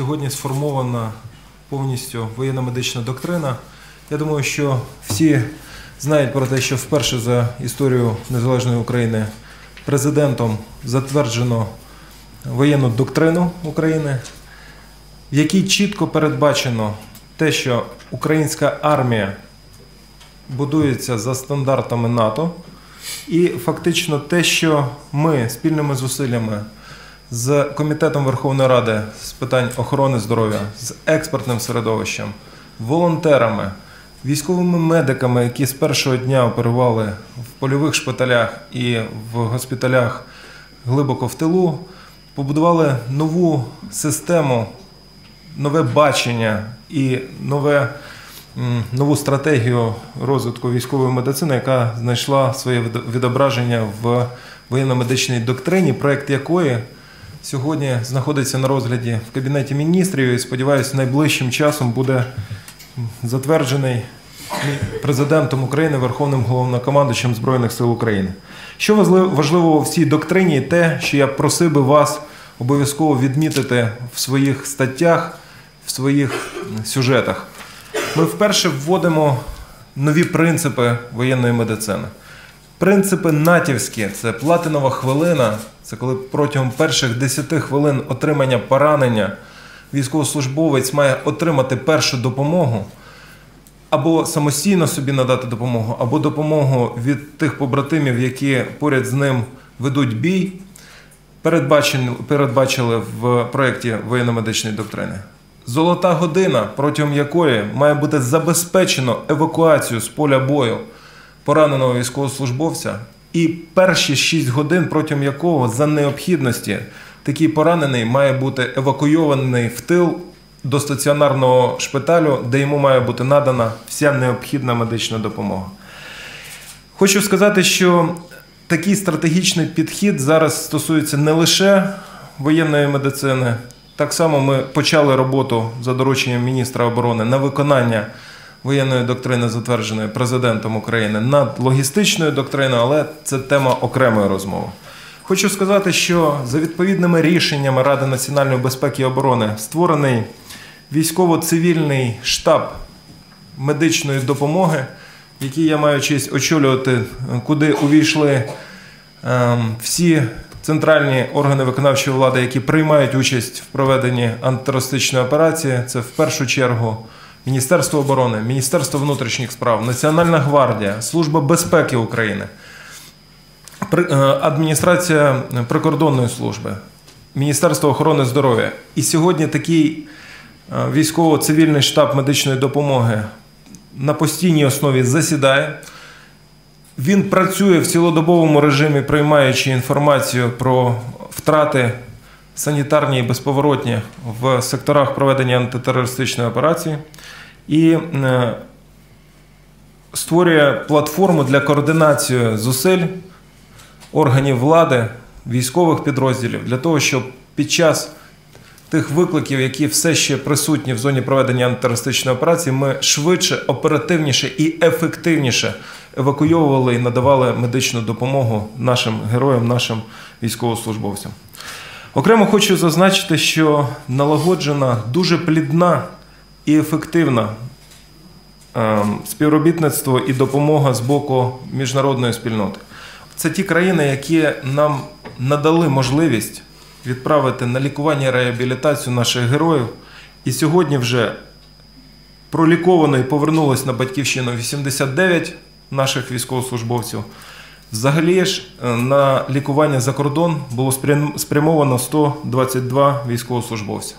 сьогодні сформована повністю воєнно-медична доктрина. Я думаю, що всі знають про те, що вперше за історію незалежної України президентом затверджено воєнну доктрину України, в якій чітко передбачено те, що українська армія будується за стандартами НАТО, і фактично те, що ми спільними зусиллями з Комітетом Верховної Ради з питань охорони здоров'я, з експертним середовищем, волонтерами, військовими медиками, які з першого дня оперували в польових шпиталях і в госпіталях глибоко в тилу, побудували нову систему, нове бачення і нове. Нову стратегію розвитку військової медицини, яка знайшла своє відображення в воєнно-медичній доктрині, проект якої сьогодні знаходиться на розгляді в Кабінеті міністрів і, сподіваюся, найближчим часом буде затверджений президентом України, Верховним головнокомандуючим Збройних сил України. Що важливо в цій доктрині, те, що я просив би вас обов'язково відмітити в своїх статтях, в своїх сюжетах. Ми вперше вводимо нові принципи воєнної медицини. Принципи натівські це платинова хвилина. Це коли протягом перших 10 хвилин отримання поранення військовослужбовець має отримати першу допомогу, або самостійно собі надати допомогу, або допомогу від тих побратимів, які поряд з ним ведуть бій. Передбачили в проєкті воєнно-медичної доктрини. Золота година, протягом якої має бути забезпечено евакуацію з поля бою пораненого військовослужбовця, і перші 6 годин, протягом якого за необхідності такий поранений має бути евакуйований в тил до стаціонарного шпиталю, де йому має бути надана вся необхідна медична допомога. Хочу сказати, що такий стратегічний підхід зараз стосується не лише воєнної медицини. Так само ми почали роботу за дорученням міністра оборони на виконання воєнної доктрини, затвердженої президентом України, над логістичною доктриною, але це тема окремої розмови. Хочу сказати, що за відповідними рішеннями Ради національної безпеки і оборони створений військово-цивільний штаб медичної допомоги, який я маю честь очолювати, куди увійшли ем, всі центральні органи виконавчої влади, які приймають участь в проведенні антитерористичної операції. Це в першу чергу Міністерство оборони, Міністерство внутрішніх справ, Національна гвардія, Служба безпеки України, е, адміністрація прикордонної служби, Міністерство охорони здоров'я. І сьогодні такий е, військово-цивільний штаб медичної допомоги на постійній основі засідає. Він працює в цілодобовому режимі, приймаючи інформацію про втрати санітарні і безповоротні в секторах проведення антитерористичної операції і е, створює платформу для координації зусиль органів влади, військових підрозділів для того, щоб під час тих викликів, які все ще присутні в зоні проведення антитерористичної операції, ми швидше, оперативніше і ефективніше евакуйовували і надавали медичну допомогу нашим героям, нашим військовослужбовцям. Окремо хочу зазначити, що налагоджена дуже плідна і ефективна ем, співробітництво і допомога з боку міжнародної спільноти. Це ті країни, які нам надали можливість відправити на лікування і реабілітацію наших героїв. І сьогодні вже проліковано і повернулось на батьківщину 89 наших військовослужбовців. Взагалі ж е, на лікування за кордон було спрям- спрямовано 122 військовослужбовця.